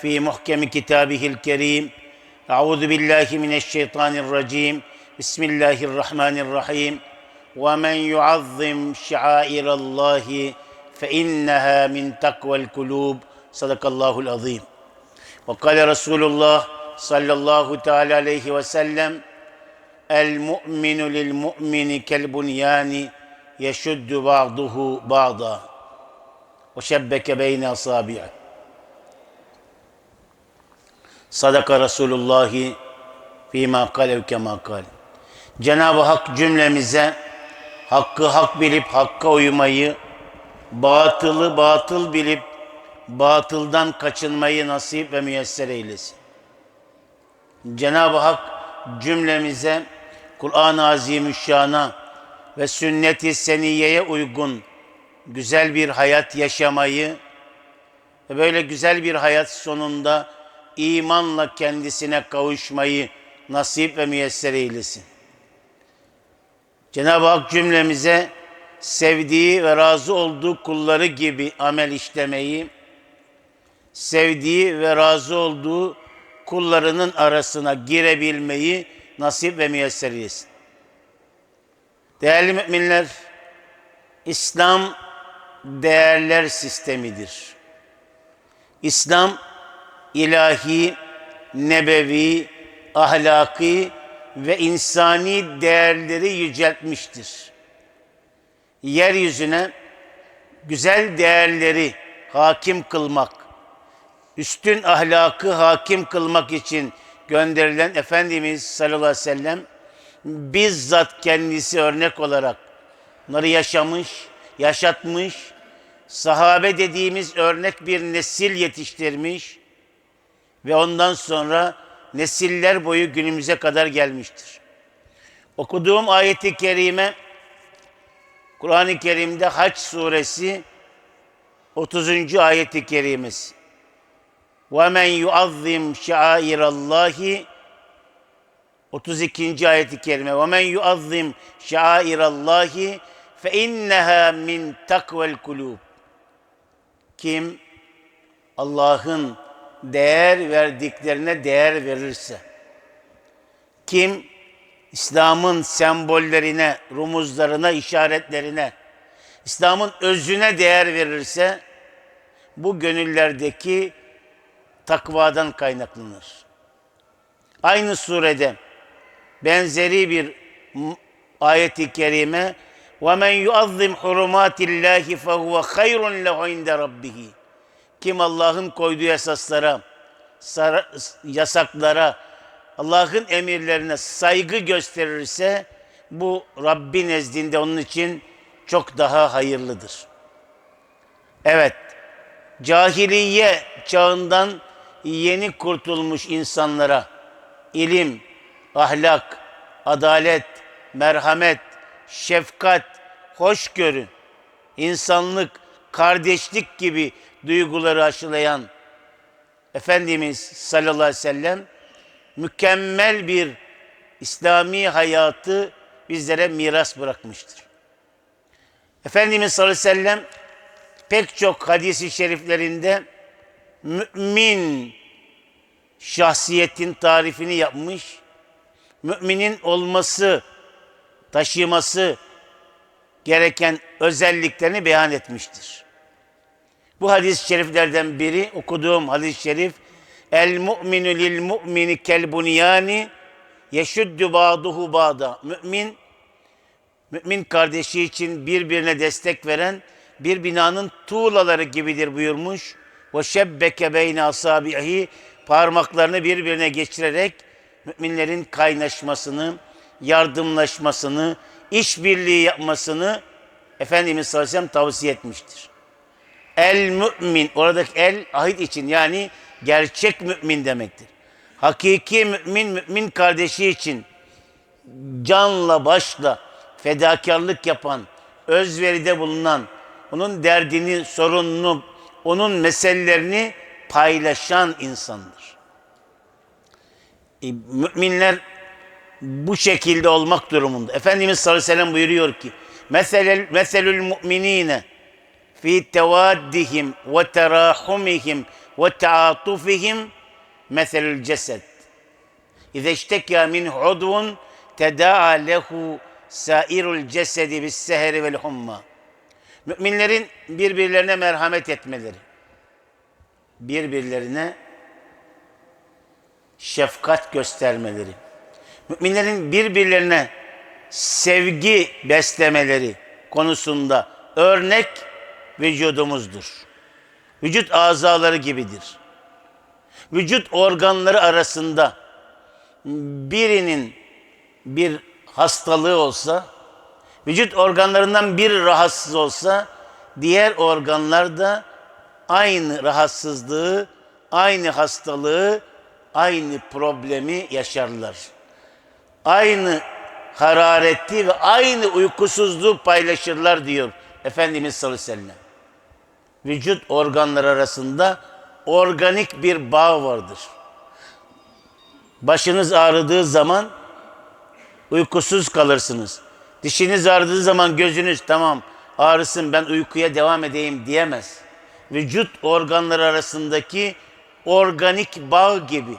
في محكم كتابه الكريم. أعوذ بالله من الشيطان الرجيم. بسم الله الرحمن الرحيم. ومن يعظم شعائر الله فإنها من تقوى القلوب. صدق الله العظيم. وقال رسول الله صلى الله تعالى عليه وسلم المؤمن للمؤمن كالبنيان يشد بعضه بعضا. وشبك بين أصابعه. Sadaka Resulullahi fîmâ kalev kemâ kal. Cenab-ı Hak cümlemize hakkı hak bilip hakka uymayı, batılı batıl bilip batıldan kaçınmayı nasip ve müyesser eylesin. Cenab-ı Hak cümlemize Kur'an-ı Azimüşşan'a ve sünnet-i seniyeye uygun güzel bir hayat yaşamayı ve böyle güzel bir hayat sonunda imanla kendisine kavuşmayı nasip ve müyesser eylesin. Cenab-ı Hak cümlemize sevdiği ve razı olduğu kulları gibi amel işlemeyi, sevdiği ve razı olduğu kullarının arasına girebilmeyi nasip ve müyesser eylesin. Değerli müminler, İslam değerler sistemidir. İslam ilahi, nebevi, ahlaki ve insani değerleri yüceltmiştir. Yeryüzüne güzel değerleri hakim kılmak, üstün ahlakı hakim kılmak için gönderilen Efendimiz sallallahu aleyhi ve sellem bizzat kendisi örnek olarak bunları yaşamış, yaşatmış, sahabe dediğimiz örnek bir nesil yetiştirmiş ve ondan sonra nesiller boyu günümüze kadar gelmiştir. Okuduğum ayeti kerime Kur'an-ı Kerim'de Haç suresi 30. ayeti kerimesi. وَمَنْ يُعَظِّمْ شَعَائِرَ اللّٰهِ 32. ayeti kerime. وَمَنْ يُعَظِّمْ شَعَائِرَ اللّٰهِ فَاِنَّهَا مِنْ تَقْوَ الْقُلُوبِ Kim Allah'ın değer verdiklerine değer verirse, kim İslam'ın sembollerine, rumuzlarına, işaretlerine, İslam'ın özüne değer verirse, bu gönüllerdeki takvadan kaynaklanır. Aynı surede benzeri bir ayeti kerime وَمَنْ يُعَظِّمْ حُرُمَاتِ اللّٰهِ فَهُوَ خَيْرٌ لَهُ عِنْدَ رَبِّهِ kim Allah'ın koyduğu esaslara, yasaklara, Allah'ın emirlerine saygı gösterirse bu Rabbi nezdinde onun için çok daha hayırlıdır. Evet, cahiliye çağından yeni kurtulmuş insanlara ilim, ahlak, adalet, merhamet, şefkat, hoşgörü, insanlık, kardeşlik gibi duyguları aşılayan Efendimiz sallallahu aleyhi ve sellem mükemmel bir İslami hayatı bizlere miras bırakmıştır. Efendimiz sallallahu aleyhi ve sellem pek çok hadisi şeriflerinde mümin şahsiyetin tarifini yapmış, müminin olması, taşıması gereken özelliklerini beyan etmiştir. Bu hadis-i şeriflerden biri okuduğum hadis-i şerif El mu'minu lil mu'mini kel bunyani yeşuddu ba'duhu ba'da. Mümin mümin kardeşi için birbirine destek veren bir binanın tuğlaları gibidir buyurmuş. Ve şebbeke beyne asabihi parmaklarını birbirine geçirerek müminlerin kaynaşmasını, yardımlaşmasını, işbirliği yapmasını Efendimiz sallallahu aleyhi ve sellem tavsiye etmiştir. El mümin, oradaki el ahit için yani gerçek mümin demektir. Hakiki mümin, mümin kardeşi için canla başla fedakarlık yapan, özveride bulunan, onun derdini, sorununu, onun meselelerini paylaşan insandır. E, müminler bu şekilde olmak durumunda. Efendimiz sallallahu aleyhi ve sellem buyuruyor ki, Meselel, meselül mu'minine fi tevaddihim ve terahumihim ve taatufihim meselül cesed. İze iştekâ min udvun tedaa lehu sairul cesedi bis seheri vel humma. Müminlerin birbirlerine merhamet etmeleri, birbirlerine şefkat göstermeleri, müminlerin birbirlerine sevgi beslemeleri konusunda örnek vücudumuzdur. Vücut azaları gibidir. Vücut organları arasında birinin bir hastalığı olsa, vücut organlarından biri rahatsız olsa, diğer organlar da aynı rahatsızlığı, aynı hastalığı, aynı problemi yaşarlar. Aynı harareti ve aynı uykusuzluğu paylaşırlar diyor Efendimiz sallallahu aleyhi ve sellem. Vücut organları arasında organik bir bağ vardır. Başınız ağrıdığı zaman uykusuz kalırsınız. Dişiniz ağrıdığı zaman gözünüz tamam ağrısın ben uykuya devam edeyim diyemez. Vücut organları arasındaki organik bağ gibi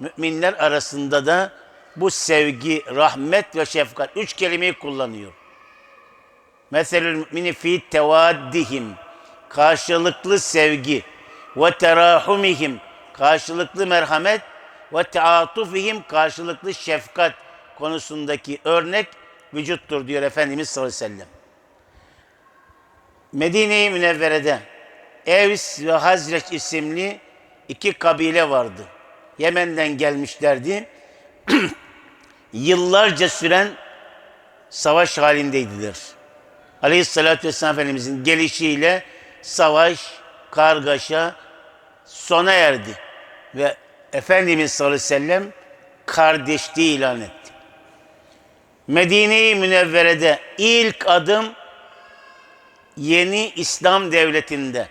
müminler arasında da bu sevgi, rahmet ve şefkat üç kelimeyi kullanıyor. Meselül mümini fi tevaddihim karşılıklı sevgi ve terahumihim karşılıklı merhamet ve taatufihim karşılıklı şefkat konusundaki örnek vücuttur diyor Efendimiz sallallahu aleyhi ve sellem. Medine-i Münevvere'de Evs ve Hazreç isimli iki kabile vardı. Yemen'den gelmişlerdi. Yıllarca süren savaş halindeydiler. Aleyhissalatü vesselam Efendimizin gelişiyle savaş, kargaşa sona erdi. Ve Efendimiz sallallahu aleyhi ve sellem kardeşliği ilan etti. Medine-i Münevvere'de ilk adım yeni İslam devletinde,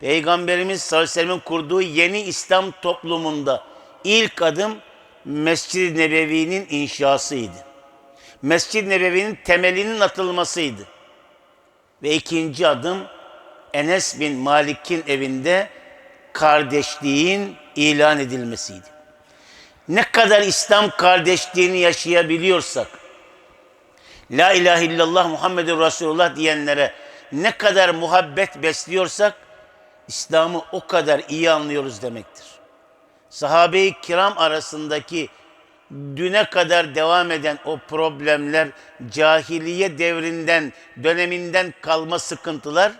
Peygamberimiz sallallahu aleyhi ve sellem'in kurduğu yeni İslam toplumunda ilk adım Mescid-i Nebevi'nin inşasıydı. Mescid-i Nebevi'nin temelinin atılmasıydı. Ve ikinci adım Enes bin Malik'in evinde kardeşliğin ilan edilmesiydi. Ne kadar İslam kardeşliğini yaşayabiliyorsak, La ilahe illallah Muhammedur Resulullah diyenlere ne kadar muhabbet besliyorsak, İslam'ı o kadar iyi anlıyoruz demektir. Sahabe-i kiram arasındaki düne kadar devam eden o problemler, cahiliye devrinden, döneminden kalma sıkıntılar,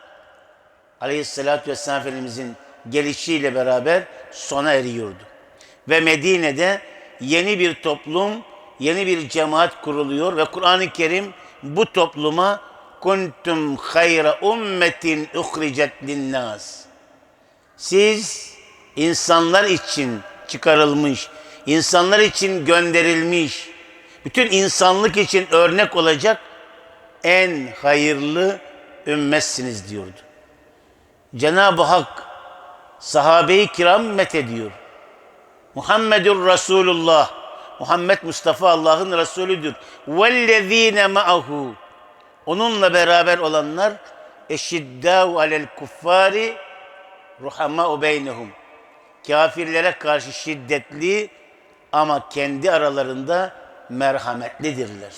Aleyhisselatü Vesselam Efendimizin gelişiyle beraber sona eriyordu. Ve Medine'de yeni bir toplum, yeni bir cemaat kuruluyor ve Kur'an-ı Kerim bu topluma kuntum hayra ummetin uhricet linnas. Siz insanlar için çıkarılmış, insanlar için gönderilmiş, bütün insanlık için örnek olacak en hayırlı ümmetsiniz diyordu. Cenab-ı Hak sahabe-i kiram met ediyor. Muhammedur Resulullah. Muhammed Mustafa Allah'ın Resulüdür. Vellezine ma'ahu. Onunla beraber olanlar eşiddâhu alel kuffari ruhamâ'u beynehum. Kafirlere karşı şiddetli ama kendi aralarında merhametlidirler.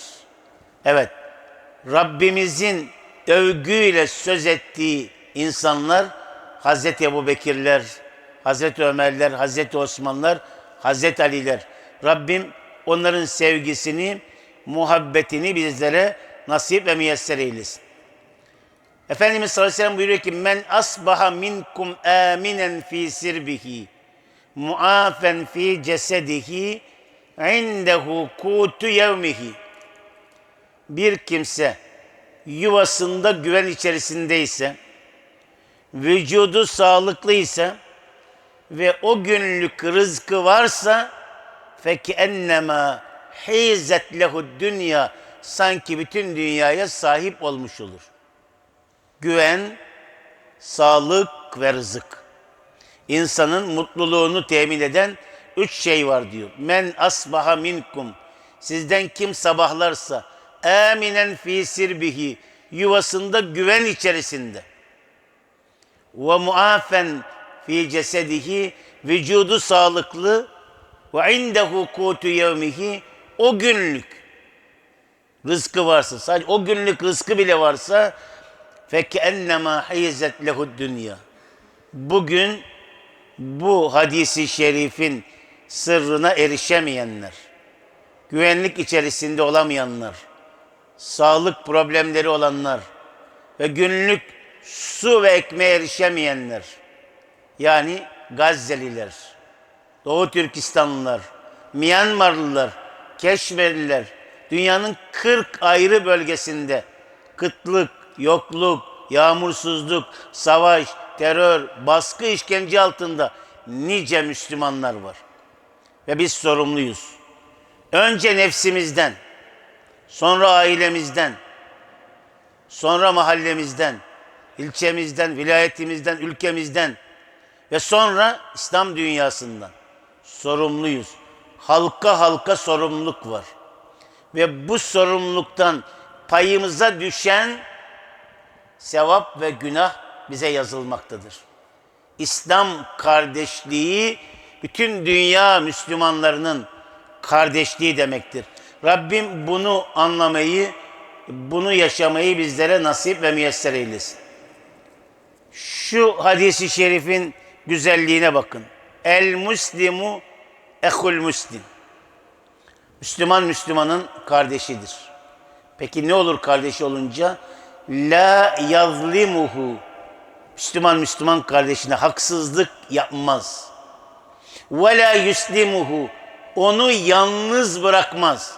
Evet, Rabbimizin övgüyle söz ettiği insanlar Hazreti Ebu Bekirler, Hazreti Ömerler, Hazreti Osmanlar, Hazreti Aliler. Rabbim onların sevgisini, muhabbetini bizlere nasip ve müyesser eylesin. Efendimiz sallallahu aleyhi ve sellem buyuruyor ki men asbaha minkum aminen fi sirbihi muafen fi cesedihi indehu kutu yevmihi bir kimse yuvasında güven içerisindeyse vücudu sağlıklıysa ve o günlük rızkı varsa feki ennema hizet lehu dünya sanki bütün dünyaya sahip olmuş olur. Güven, sağlık ve rızık. İnsanın mutluluğunu temin eden üç şey var diyor. Men asbaha minkum. Sizden kim sabahlarsa aminen fi sirbihi yuvasında güven içerisinde ve muafen fi cesedihi vücudu sağlıklı ve indehu kutu yevmihi o günlük rızkı varsa sadece o günlük rızkı bile varsa feke ennema hizet lehu dünya. Bugün bu hadisi şerifin sırrına erişemeyenler güvenlik içerisinde olamayanlar sağlık problemleri olanlar ve günlük su ve ekmeğe erişemeyenler yani Gazze'liler, Doğu Türkistanlılar, Myanmarlılar, Keşmerliler dünyanın 40 ayrı bölgesinde kıtlık, yokluk, yağmursuzluk, savaş, terör, baskı, işkence altında nice Müslümanlar var. Ve biz sorumluyuz. Önce nefsimizden, sonra ailemizden, sonra mahallemizden, ilçemizden, vilayetimizden, ülkemizden ve sonra İslam dünyasından sorumluyuz. Halka halka sorumluluk var. Ve bu sorumluluktan payımıza düşen sevap ve günah bize yazılmaktadır. İslam kardeşliği bütün dünya Müslümanlarının kardeşliği demektir. Rabbim bunu anlamayı, bunu yaşamayı bizlere nasip ve müyesser eylesin. Şu hadisi şerifin güzelliğine bakın. El muslimu ehul muslim. Müslüman Müslümanın kardeşidir. Peki ne olur kardeşi olunca? La yazlimuhu. Müslüman Müslüman kardeşine haksızlık yapmaz. Ve la yuslimuhu. Onu yalnız bırakmaz.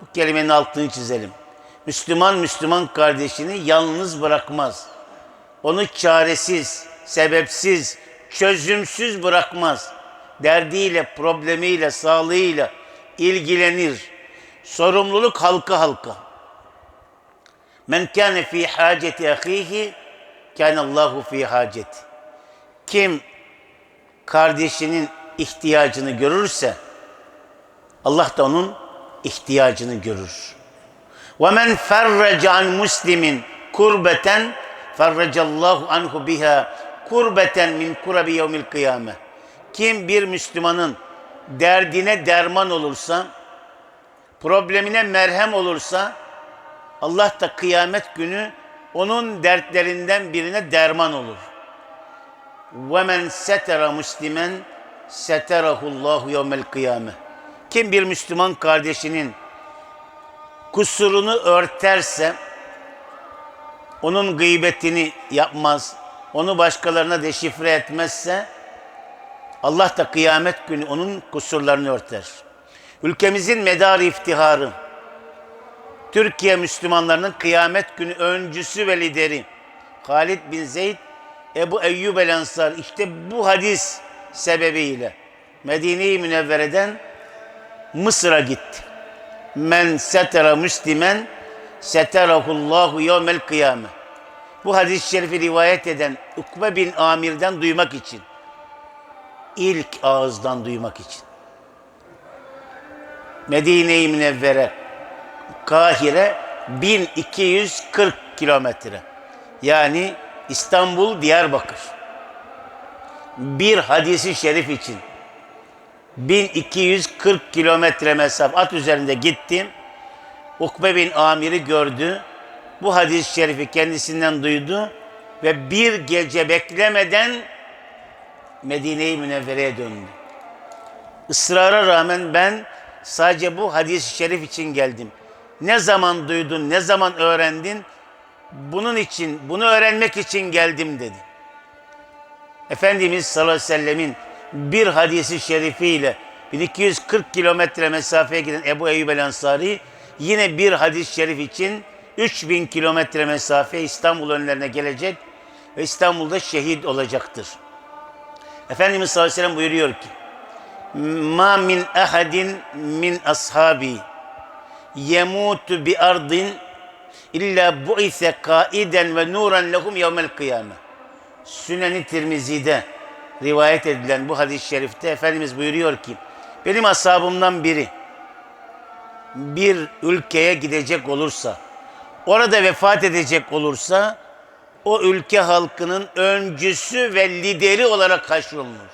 Bu kelimenin altını çizelim. Müslüman Müslüman kardeşini yalnız bırakmaz. Onu çaresiz, sebepsiz, çözümsüz bırakmaz. Derdiyle, problemiyle, sağlığıyla ilgilenir. Sorumluluk halka halka. Men kâne fî hâceti ahîhi kâne Allahu fî hâceti. Kim kardeşinin ihtiyacını görürse Allah da onun ihtiyacını görür. Ve men ferrece an muslimin kurbeten ferrecallahu anhu biha kurbeten min kurabi yevmil kıyame. Kim bir Müslümanın derdine derman olursa, problemine merhem olursa, Allah da kıyamet günü onun dertlerinden birine derman olur. Ve men setera muslimen seterahullahu yevmel kıyame. Kim bir Müslüman kardeşinin kusurunu örterse, onun gıybetini yapmaz, onu başkalarına deşifre etmezse, Allah da kıyamet günü onun kusurlarını örter. Ülkemizin medar iftiharı, Türkiye Müslümanlarının kıyamet günü öncüsü ve lideri Halid bin Zeyd Ebu Eyyub el Ensar işte bu hadis sebebiyle Medine-i Münevvere'den Mısır'a gitti. Men setera müslimen seterahullahu yevmel kıyame. Bu hadis-i şerifi rivayet eden Ukbe bin Amir'den duymak için. ilk ağızdan duymak için. Medine-i Münevvere, Kahire 1240 kilometre. Yani İstanbul, Diyarbakır. Bir hadisi şerif için 1240 kilometre mesafe at üzerinde gittim. Ukbe bin Amir'i gördü. Bu hadis-i şerifi kendisinden duydu ve bir gece beklemeden Medine-i Münevvere'ye döndü. Israra rağmen ben sadece bu hadis-i şerif için geldim. Ne zaman duydun, ne zaman öğrendin? Bunun için, bunu öğrenmek için geldim dedi. Efendimiz sallallahu aleyhi ve sellemin bir hadisi şerifiyle 1240 kilometre mesafeye giden Ebu Eyyub el Ansari yine bir hadis-i şerif için 3000 kilometre mesafe İstanbul önlerine gelecek ve İstanbul'da şehit olacaktır. Efendimiz sallallahu aleyhi ve sellem buyuruyor ki Ma min ahadin min ashabi yemutu bi ardin illa bu'ise kaiden ve nuran lehum yevmel kıyame. Sünen-i Tirmizi'de rivayet edilen bu hadis-i şerifte Efendimiz buyuruyor ki benim ashabımdan biri bir ülkeye gidecek olursa orada vefat edecek olursa o ülke halkının öncüsü ve lideri olarak haşrolunur.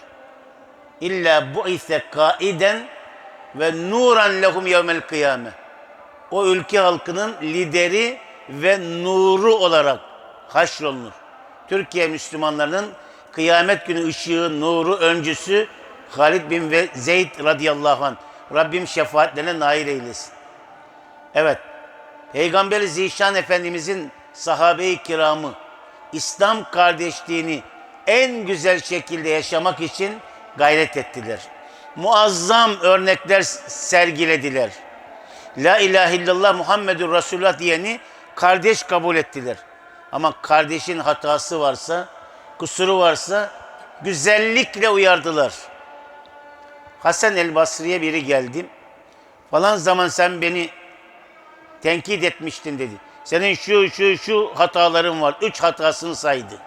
İlla bu ise kaiden ve nuran lehum yevmel kıyame. O ülke halkının lideri ve nuru olarak haşrolunur. Türkiye Müslümanlarının kıyamet günü ışığı, nuru, öncüsü Halid bin Zeyd radıyallahu anh. Rabbim şefaatlerine nail eylesin. Evet, Peygamber Zişan Efendimizin sahabe-i kiramı İslam kardeşliğini en güzel şekilde yaşamak için gayret ettiler. Muazzam örnekler sergilediler. La ilahe illallah Muhammedur Resulullah diyeni kardeş kabul ettiler. Ama kardeşin hatası varsa, kusuru varsa güzellikle uyardılar. Hasan el Basri'ye biri geldi. Falan zaman sen beni tenkit etmiştin dedi. Senin şu şu şu hataların var. Üç hatasını saydı.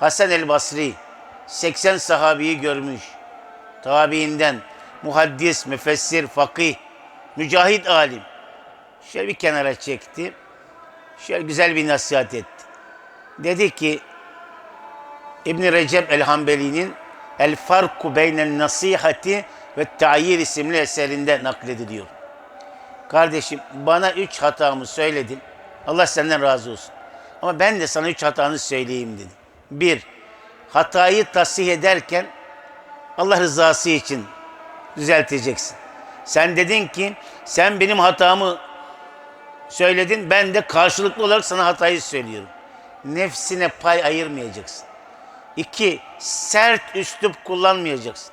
Hasan el Basri 80 sahabiyi görmüş. Tabiinden muhaddis, müfessir, fakih, mücahit alim. Şöyle bir kenara çekti. Şöyle güzel bir nasihat etti. Dedi ki İbn Recep el-Hanbeli'nin El Farku Beynel Nasihati ve Ta'yir isimli eserinde naklediliyor. Kardeşim bana üç hatamı söyledin. Allah senden razı olsun. Ama ben de sana üç hatanı söyleyeyim dedi. Bir, hatayı tasih ederken Allah rızası için düzelteceksin. Sen dedin ki sen benim hatamı söyledin ben de karşılıklı olarak sana hatayı söylüyorum. Nefsine pay ayırmayacaksın. İki, sert üslup kullanmayacaksın.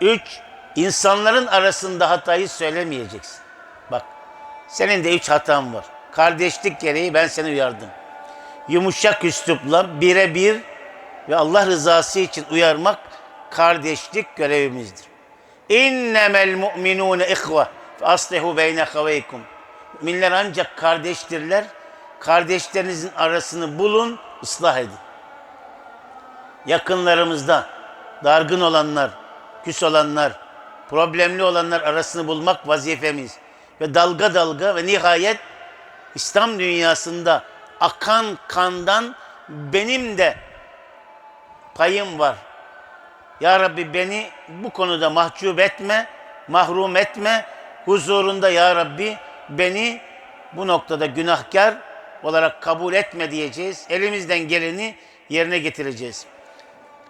Üç, insanların arasında hatayı söylemeyeceksin. Bak, senin de üç hatan var. Kardeşlik gereği ben seni uyardım. Yumuşak üslupla birebir ve Allah rızası için uyarmak kardeşlik görevimizdir. İnnemel mu'minune ihve fe aslihu beyne haveykum. Müminler ancak kardeştirler. Kardeşlerinizin arasını bulun, ıslah edin. Yakınlarımızda dargın olanlar, küs olanlar, problemli olanlar arasını bulmak vazifemiz. Ve dalga dalga ve nihayet İslam dünyasında akan kandan benim de payım var. Ya Rabbi beni bu konuda mahcup etme, mahrum etme. Huzurunda Ya Rabbi beni bu noktada günahkar olarak kabul etme diyeceğiz. Elimizden geleni yerine getireceğiz.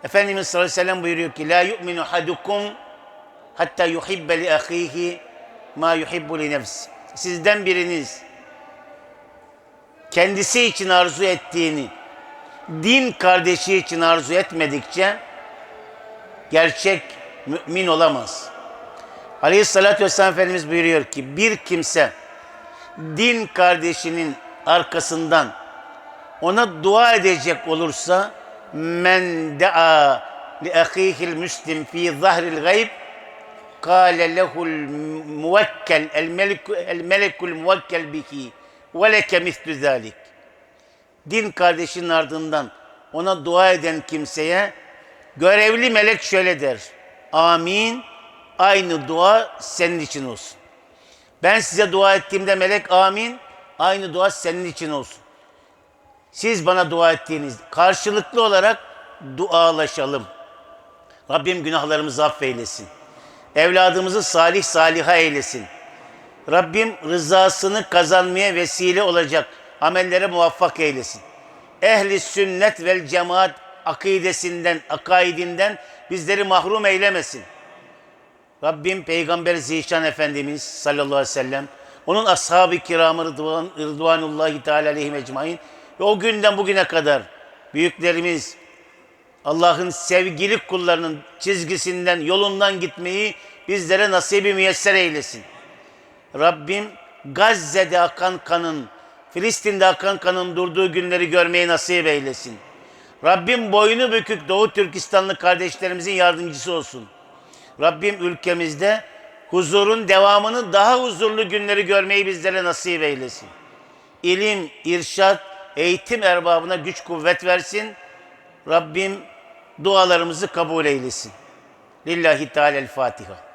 Efendimiz sallallahu aleyhi ve sellem buyuruyor ki La yu'minu hadukum hatta yuhibbe li ahihi ma yuhibbu li nefsi. Sizden biriniz kendisi için arzu ettiğini din kardeşi için arzu etmedikçe gerçek mümin olamaz. Aleyhissalatü vesselam Efendimiz buyuruyor ki bir kimse din kardeşinin arkasından ona dua edecek olursa men da'a li ahihil müslim fi zahril gayb kâle lehul muvekkel el melekul el melekul muvekkel bihi ve leke mislü zalik. Din kardeşinin ardından ona dua eden kimseye görevli melek şöyle der. Amin. Aynı dua senin için olsun. Ben size dua ettiğimde melek amin. Aynı dua senin için olsun. Siz bana dua ettiğiniz karşılıklı olarak dualaşalım. Rabbim günahlarımızı affeylesin. Evladımızı salih saliha eylesin. Rabbim rızasını kazanmaya vesile olacak amellere muvaffak eylesin. Ehli sünnet vel cemaat akidesinden, akaidinden bizleri mahrum eylemesin. Rabbim Peygamber Zişan Efendimiz sallallahu aleyhi ve sellem, onun ashab-ı kiramı rıdvan, rıdvanullahi teala aleyhim ecmain ve o günden bugüne kadar büyüklerimiz Allah'ın sevgili kullarının çizgisinden, yolundan gitmeyi bizlere nasibi müyesser eylesin. Rabbim Gazze'de akan kanın, Filistin'de akan kanın durduğu günleri görmeyi nasip eylesin. Rabbim boynu bükük Doğu Türkistanlı kardeşlerimizin yardımcısı olsun. Rabbim ülkemizde huzurun devamını daha huzurlu günleri görmeyi bizlere nasip eylesin. İlim, irşat, eğitim erbabına güç kuvvet versin. Rabbim dualarımızı kabul eylesin. Lillahi Teala'l Fatiha.